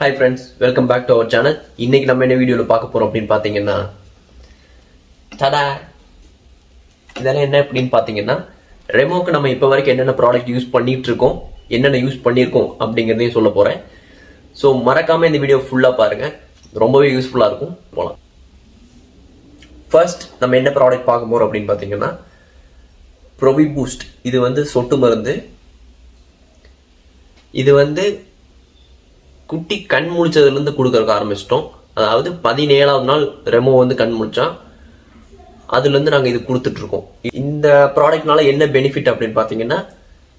Hi friends welcome back to our channel இன்னைக்கு நம்ம என்ன வீடியோவில் பார்க்க போகிறோம் அப்படின்னு பார்த்தீங்கன்னா தடா இதெல்லாம் என்ன அப்படின்னு பார்த்தீங்கன்னா ரெமோக்கு நம்ம இப்போ வரைக்கும் என்னென்ன ப்ராடக்ட் யூஸ் பண்ணிட்டு இருக்கோம் என்னென்ன யூஸ் பண்ணியிருக்கோம் அப்படிங்கிறதையும் சொல்ல போகிறேன் ஸோ மறக்காமல் இந்த வீடியோ ஃபுல்லாக பாருங்கள் ரொம்பவே யூஸ்ஃபுல்லாக இருக்கும். போகலாம் ஃபர்ஸ்ட் நம்ம என்ன ப்ராடக்ட் பார்க்க போகிறோம் அப்படின்னு பார்த்தீங்கன்னா ப்ரொவி பூஸ்ட் இது வந்து சொட்டு மருந்து. இது வந்து குட்டி கண் முழிச்சதுலேருந்து கொடுக்கறக்கு ஆரம்பிச்சிட்டோம். அதாவது பதினேழாவது நாள் ரெமோ வந்து கண் முழிச்சான் அதுலேருந்து நாங்கள் இது கொடுத்துட்ருக்கோம். இந்த ப்ராடக்ட்னால என்ன பெனிஃபிட் அப்படின்னு பார்த்தீங்கன்னா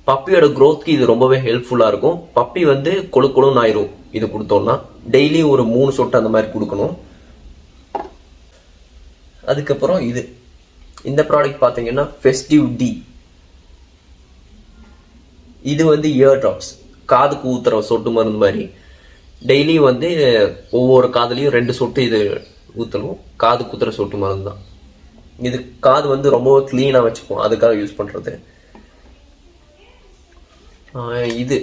பப்பியோட க்ரோத்க்கு இது ரொம்பவே ஹெல்ப்ஃபுல்லாக இருக்கும். பப்பி வந்து கொழு கொழுன்னு ஆயிரும் இது கொடுத்தோம்னா. டெய்லி ஒரு மூணு சொட்டு அந்த மாதிரி கொடுக்கணும். அதுக்கப்புறம் இது. இந்த ப்ராடக்ட் பார்த்தீங்கன்னா ஃபெஸ்டிவ் டி இது வந்து இயர் ட்ராப்ஸ் காதுக்கு ஊத்துற சொட்டு மருந்து மாதிரி. டெய்லி வந்து ஒவ்வொரு காதுலேயும் ரெண்டு சொட்டு இது ஊற்றணும் காது குத்துற சொட்டு மருந்து தான் இது காது வந்து ரொம்ப க்ளீனாக வச்சுக்கும். அதுக்காக யூஸ் பண்ணுறது இது.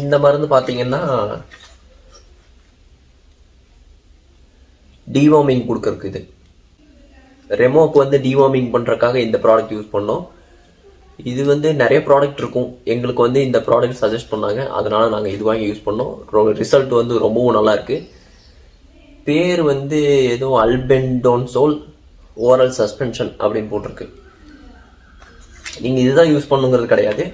இந்த மருந்து பார்த்தீங்கன்னா டிவார்மிங் கொடுக்குறக்கு இது. ரெமோக்கு வந்து டிவார்மிங் பண்ணுறதுக்காக இந்த ப்ராடக்ட் யூஸ் பண்ணோம். இது வந்து நிறைய ப்ராடக்ட் இருக்கும். எங்களுக்கு வந்து இந்த ப்ராடக்ட் சஜஸ்ட் பண்ணாங்க. அதனால் நாங்கள் இது வாங்கி யூஸ் பண்ணோம். ரிசல்ட் வந்து ரொம்பவும் நல்லாயிருக்கு பேர் வந்து ஏதோ அல்பென்டோன் சோல் ஓரல் சஸ்பென்ஷன் அப்படின்னு போட்டிருக்கு. நீங்கள் இதுதான் யூஸ் பண்ணுங்கிறது கிடையாது.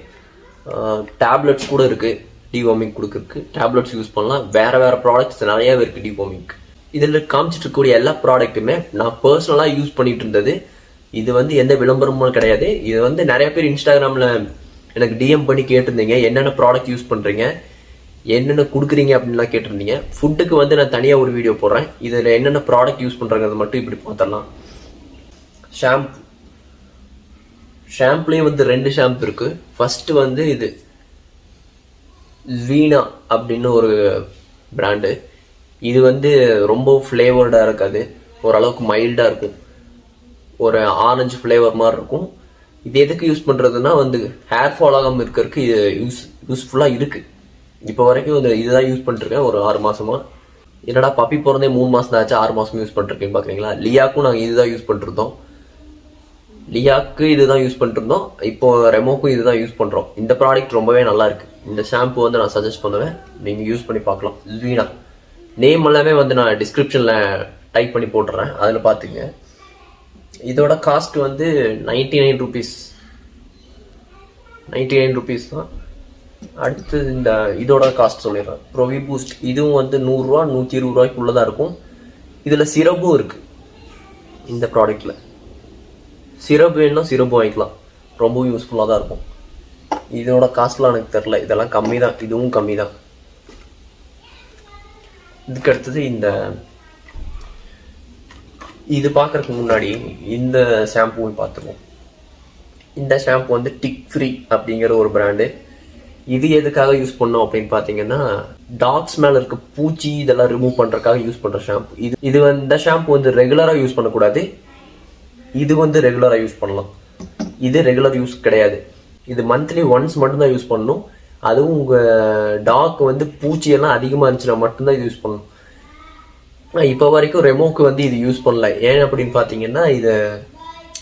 டேப்லெட்ஸ் கூட இருக்குது டிவார்மிங் கொடுக்குறதுக்கு. டேப்லெட்ஸ் யூஸ் பண்ணலாம். வேறு வேறு ப்ராடக்ட்ஸ் நிறையாவே இருக்குது டிவார்மிங் இதில் காமிச்சிட்டு இருக்கக்கூடிய எல்லா ப்ராடக்ட்டுமே நான் பர்சனலாக யூஸ் பண்ணிகிட்டு இருந்தது இது வந்து எந்த விளம்பரமும் கிடையாது. இது வந்து நிறைய பேர் இன்ஸ்டாகிராமில் எனக்கு டிஎம் பண்ணி கேட்டிருந்தீங்க. என்னென்ன ப்ராடக்ட் யூஸ் பண்ணுறீங்க என்னென்ன கொடுக்குறீங்க அப்படின்லாம் கேட்டிருந்தீங்க. ஃபுட்டுக்கு வந்து நான் தனியாக ஒரு வீடியோ போடுறேன். இதில் என்னென்ன ப்ராடக்ட் யூஸ் பண்ணுறங்கிறது மட்டும் இப்படி பார்த்துடலாம். ஷாம்பு ஷாம்புலேயும் வந்து ரெண்டு ஷாம்பு இருக்குது ஃபஸ்ட்டு வந்து இது வீணா அப்படின்னு ஒரு பிராண்டு இது வந்து ரொம்ப ஃப்ளேவர்டாக இருக்காது. ஓரளவுக்கு மைல்டாக இருக்கும். ஒரு ஆரஞ்சு ஃப்ளேவர் மாதிரி இருக்கும். இது எதுக்கு யூஸ் பண்ணுறதுன்னா வந்து ஹேர் ஃபால் ஆகாமல் இருக்கிறதுக்கு இது யூஸ் யூஸ்ஃபுல்லாக இருக்குது இப்போ வரைக்கும் இந்த இதுதான் யூஸ் பண்ணிருக்கேன் ஒரு ஆறு மாதமாக என்னடா பப்பி பிறந்தே மூணு மாதம் தான் ஆச்சு ஆறு மாதம் யூஸ் பண்ணிருக்கேன்னு பார்க்குறீங்களா லியாக்கும் நாங்கள் இதுதான் யூஸ் பண்ணிருந்தோம் லியாக்கு இதுதான் யூஸ் பண்ணிருந்தோம் இப்போ ரெமோக்கும் இதுதான் யூஸ் பண்ணுறோம் இந்த ப்ராடக்ட் ரொம்பவே நல்லா இருக்கு. இந்த ஷாம்பு வந்து நான் சஜஸ்ட் பண்ணுவேன் நீங்கள் யூஸ் பண்ணி பார்க்கலாம் லீனா நேம் எல்லாமே வந்து நான் டிஸ்கிரிப்ஷனில் டைப் பண்ணி போட்டுறேன் அதில் பார்த்துங்க இதோட காஸ்ட் வந்து ninety nine rupees ninety nine rupees தான். அடுத்தது இந்த இதோட காஸ்ட் சொல்லிடுறேன். ப்ரொவி பூஸ்ட் இதுவும் வந்து நூறுரூவா நூற்றி இருபது ரூபாய்க்குள்ளே தான் இருக்கும். இதில் சிரப்பும் இருக்குது இந்த ப்ராடக்டில் சிரப் வேணும்னா சிரப்பு வாங்கிக்கலாம். ரொம்ப யூஸ்ஃபுல்லாக தான் இருக்கும். இதோட காஸ்ட்லாம் எனக்கு தெரில இதெல்லாம் கம்மி தான் இதுவும் கம்மி தான் இதுக்கு அடுத்தது இந்த இது பார்க்குறதுக்கு முன்னாடி இந்த ஷாம்புன்னு பார்த்துருவோம் இந்த ஷாம்பு வந்து டிக் ஃப்ரீ அப்படிங்கிற ஒரு பிராண்டு இது எதுக்காக யூஸ் பண்ணோம் அப்படின்னு பார்த்தீங்கன்னா டாக்ஸ் மேலே இருக்க பூச்சி இதெல்லாம் ரிமூவ் பண்ணுறதுக்காக யூஸ் பண்ணுற ஷாம்பு இது இது இந்த ஷாம்பு வந்து ரெகுலராக யூஸ் பண்ணக்கூடாது. இது வந்து ரெகுலராக யூஸ் பண்ணலாம். இது ரெகுலர் யூஸ் கிடையாது. இது மந்த்லி ஒன்ஸ் மட்டும்தான் யூஸ் பண்ணணும். அதுவும் உங்கள் டாக் வந்து பூச்சியெல்லாம் அதிகமாக இருந்துச்சுன்னா மட்டும்தான் இது யூஸ் பண்ணணும். இப்போ வரைக்கும் ரெமோக்கு வந்து இது யூஸ் பண்ணல. ஏன் அப்படின்னு பார்த்தீங்கன்னா இது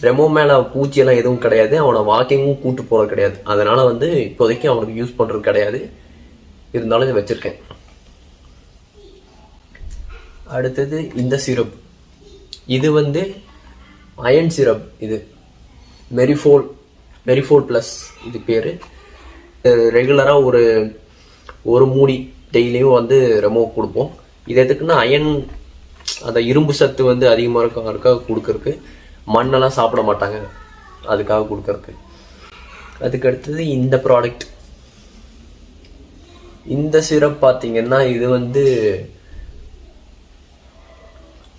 ரெமோ மேலே பூச்சியெல்லாம் எதுவும் கிடையாது. அவனை வாக்கிங்கும் கூட்டு போகிறது கிடையாது. அதனால் வந்து இப்போதைக்கு அவனுக்கு யூஸ் பண்ணுறது கிடையாது. இருந்தாலும் இதை வச்சுருக்கேன். அடுத்தது இந்த சிரப் இது வந்து அயன் சிரப் இது மெரிஃபோல் மெரிஃபோல் ப்ளஸ் இது பேர். ரெகுலராக ஒரு ஒரு மூடி டெய்லியும் வந்து ரெமோ கொடுப்போம். இது எதுக்குன்னா அயன் அந்த இரும்பு சத்து வந்து அதிகமாக இருக்கும் அதுக்காக கொடுக்கறதுக்கு மண்ணெல்லாம் சாப்பிட மாட்டாங்க. அதுக்காக கொடுக்கறதுக்கு. அதுக்கு அடுத்தது இந்த ப்ராடக்ட் இந்த சிரப் பார்த்தீங்கன்னா இது வந்து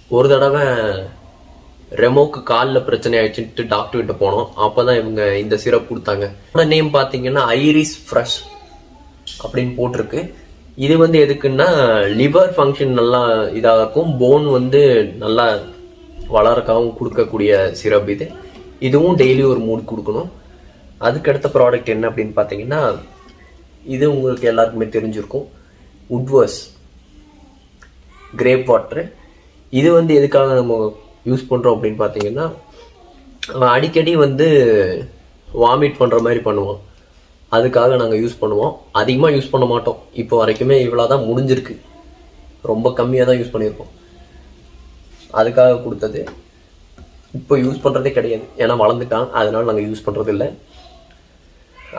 ஒரு தடவை ரெமோக்கு காலில் பிரச்சனை ஆயிடுச்சுட்டு டாக்டர் கிட்ட போனோம். அப்பதான் இவங்க இந்த சிரப் கொடுத்தாங்க. நேம் பார்த்தீங்கன்னா ஐரிஸ் ஃப்ரெஷ் அப்படின்னு போட்டிருக்கு. இது வந்து எதுக்குன்னா லிவர் ஃபங்க்ஷன் நல்லா இதாக இருக்கும் போன் வந்து நல்லா வளரக்காகவும் கொடுக்கக்கூடிய சிரப் இது. இதுவும் டெய்லி ஒரு மூடு கொடுக்கணும். அதுக்கடுத்த ப்ராடக்ட் என்ன அப்படின்னு பார்த்தீங்கன்னா இது உங்களுக்கு எல்லாருக்குமே தெரிஞ்சிருக்கும். உட்வர்ஸ் கிரேப் வாட்ரு இது வந்து எதுக்காக நம்ம யூஸ் பண்ணுறோம் அப்படின்னு பார்த்தீங்கன்னா அடிக்கடி வந்து வாமிட் பண்ணுற மாதிரி பண்ணுவோம் அதுக்காக நாங்கள் யூஸ் பண்ணுவோம். அதிகமாக யூஸ் பண்ண மாட்டோம். இப்போ வரைக்குமே இவ்வளோ தான் முடிஞ்சிருக்கு. ரொம்ப கம்மியாக தான் யூஸ் பண்ணியிருக்கோம். அதுக்காக கொடுத்தது. இப்போ யூஸ் பண்ணுறதே கிடையாது. ஏன்னா வளர்ந்துட்டான். அதனால் நாங்கள் யூஸ் பண்ணுறது இல்லை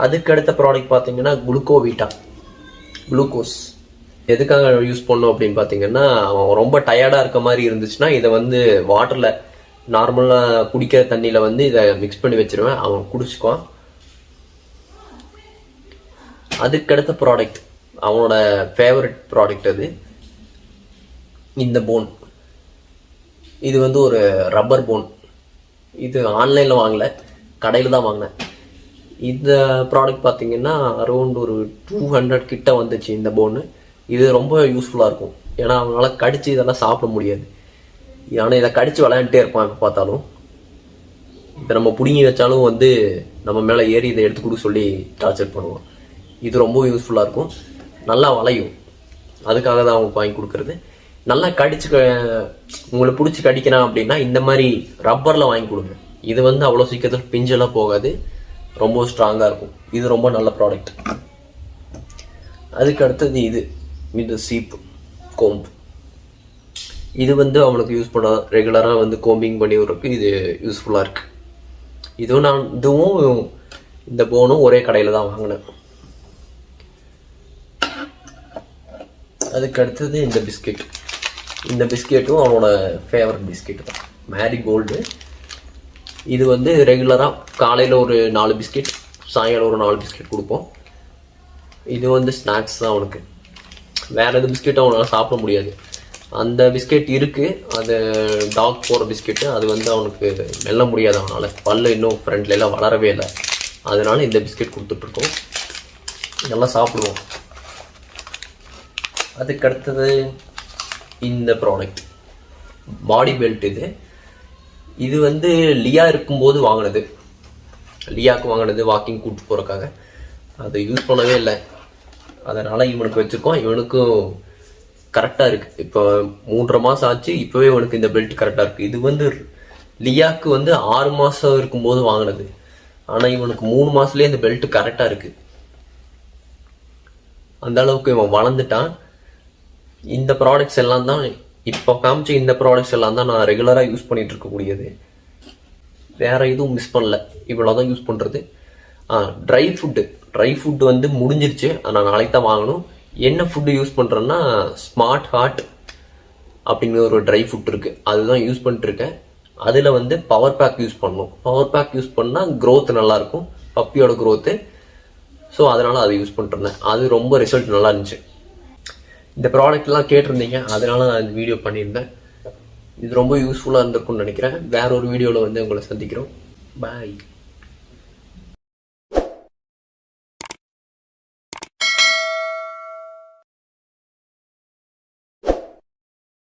அதுக்கு அடுத்த ப்ராடக்ட் பார்த்தீங்கன்னா குளுக்கோவிட்டா குளுக்கோஸ் எதுக்காக யூஸ் பண்ணோம் அப்படின்னு பார்த்தீங்கன்னா அவன் ரொம்ப டயர்டாக இருக்க மாதிரி இருந்துச்சுன்னா இதை வந்து வாட்டரில் நார்மலாக குடிக்கிற தண்ணியில் வந்து இதை மிக்ஸ் பண்ணி வச்சுருவேன். அவன் குடிச்சுக்குவான். அதுக்கடுத்த ப்ராடக்ட் அவனோட ஃபேவரட் ப்ராடக்ட் அது இந்த போன் இது வந்து ஒரு ரப்பர் போன் இது ஆன்லைனில் வாங்கலை கடையில் தான் வாங்கினேன். இந்த ப்ராடக்ட் பார்த்தீங்கன்னா அரௌண்ட் ஒரு டூ ஹண்ட்ரட் கிட்ட வந்துச்சு இந்த போனு இது ரொம்ப யூஸ்ஃபுல்லாக இருக்கும். ஏன்னா அவங்களால கடிச்சு இதெல்லாம் சாப்பிட முடியாது. ஆனால் இதை கடிச்சு விளையாண்டுட்டே இருப்பான் எப்போ பார்த்தாலும். இதை நம்ம பிடுங்கி வச்சாலும் வந்து நம்ம மேலே ஏறி இதை எடுத்து கொடுக்க சொல்லி டார்ச்சர் பண்ணுவான். இது ரொம்ப யூஸ்ஃபுல்லாக இருக்கும். நல்லா வளையும். அதுக்காக தான் அவங்க வாங்கி கொடுக்கறது. நல்லா கடிச்சு க- உங்களை பிடிச்சி கடிக்கிறான் அப்படின்னா இந்த மாதிரி ரப்பரில் வாங்கி கொடுங்க. இது வந்து அவ்வளோ சீக்கிரத்தில் பிஞ்செல்லாம் போகாது. ரொம்ப ஸ்ட்ராங்காக இருக்கும். இது ரொம்ப நல்ல ப்ராடக்ட் அதுக்கு அடுத்தது இது. இது சீப்பு கோம்பு இது வந்து அவனுக்கு யூஸ் பண்ண ரெகுலராக வந்து கோம்பிங் பண்ணி விட்றதுக்கு இது யூஸ்ஃபுல்லாக இருக்கு. இதுவும் நான் இதுவும் இந்த போனும் ஒரே கடையில் தான் வாங்கினேன். அதுக்கு அடுத்தது இந்த பிஸ்கெட். இந்த பிஸ்கெட்டும் அவனோட ஃபேவரட் பிஸ்கெட் தான். மேரி கோல்டு இது வந்து ரெகுலராக காலையில் ஒரு நாலு பிஸ்கெட் சாயங்காலம் ஒரு நாலு பிஸ்கெட் கொடுப்போம். இது வந்து ஸ்நாக்ஸ் தான் அவனுக்கு. வேறு எது பிஸ்கெட்டும் அவனால் சாப்பிட முடியாது. அந்த பிஸ்கெட் இருக்குது அது டாக் போகிற பிஸ்கெட்டு அது வந்து அவனுக்கு மெல்ல முடியாது அவனால். பல்லு இன்னும் ஃப்ரண்ட்ல எல்லாம் வளரவே இல்லை. அதனால இந்த பிஸ்கெட் கொடுத்துட்ருக்கோம் நல்லா சாப்பிடுவோம். அதுக்கு அடுத்தது இந்த ப்ராடக்ட் பாடி பெல்ட் இது. இது வந்து லியா இருக்கும்போது வாங்கினது. லியாக்கு வாங்கினது வாக்கிங் கூப்பிட்டு போகிறக்காக அதை யூஸ் பண்ணவே இல்லை. அதனால் இவனுக்கு வச்சுருக்கோம். இவனுக்கும் கரெக்டாக இருக்குது இப்போ மூன்றரை மாதம் ஆச்சு. இப்போவே இவனுக்கு இந்த பெல்ட் கரெக்டாக இருக்குது இது வந்து லியாக்கு வந்து ஆறு மாதம் இருக்கும்போது வாங்கினது. ஆனால் இவனுக்கு மூணு மாதத்துலேயே இந்த பெல்ட் கரெக்டாக இருக்குது அந்த அளவுக்கு இவன் வளர்ந்துட்டான். இந்த ப்ராடக்ட்ஸ் எல்லாம் தான் இப்போ காமிச்ச இந்த ப்ராடக்ட்ஸ் எல்லாம் தான் நான் ரெகுலராக யூஸ் பண்ணிகிட்டு இருக்கக்கூடியது. வேற எதுவும் மிஸ் பண்ணல. இவ்வளோ தான் யூஸ் பண்ணுறது ஆ ட்ரை ஃபுட்டு ட்ரை ஃபுட் வந்து முடிஞ்சிருச்சு. நான் நாளைக்கு தான் வாங்கணும். என்ன ஃபுட்டு யூஸ் பண்ணுறேன்னா ஸ்மார்ட் ஹார்ட் அப்படிங்கிற ஒரு ட்ரை ஃபுட் இருக்குது அதுதான் யூஸ் பண்ணிட்டுருக்கேன் அதில் வந்து பவர் பேக் யூஸ் பண்ணணும். பவர் பேக் யூஸ் பண்ணால் க்ரோத் நல்லாயிருக்கும் பப்பியோட க்ரோத்து ஸோ அதனால் அதை யூஸ் பண்ணிட்டுருந்தேன் அது ரொம்ப ரிசல்ட் நல்லா இருந்துச்சு. இந்த ப்ராடக்ட்லாம் கேட்டிருந்தீங்க அதனால நான் இந்த வீடியோ பண்ணியிருந்தேன். இது ரொம்ப யூஸ்ஃபுல்லாக இருந்திருக்கும்னு நினைக்கிறேன். வேற ஒரு வீடியோவில் வந்து உங்களை சந்திக்கிறோம். பாய்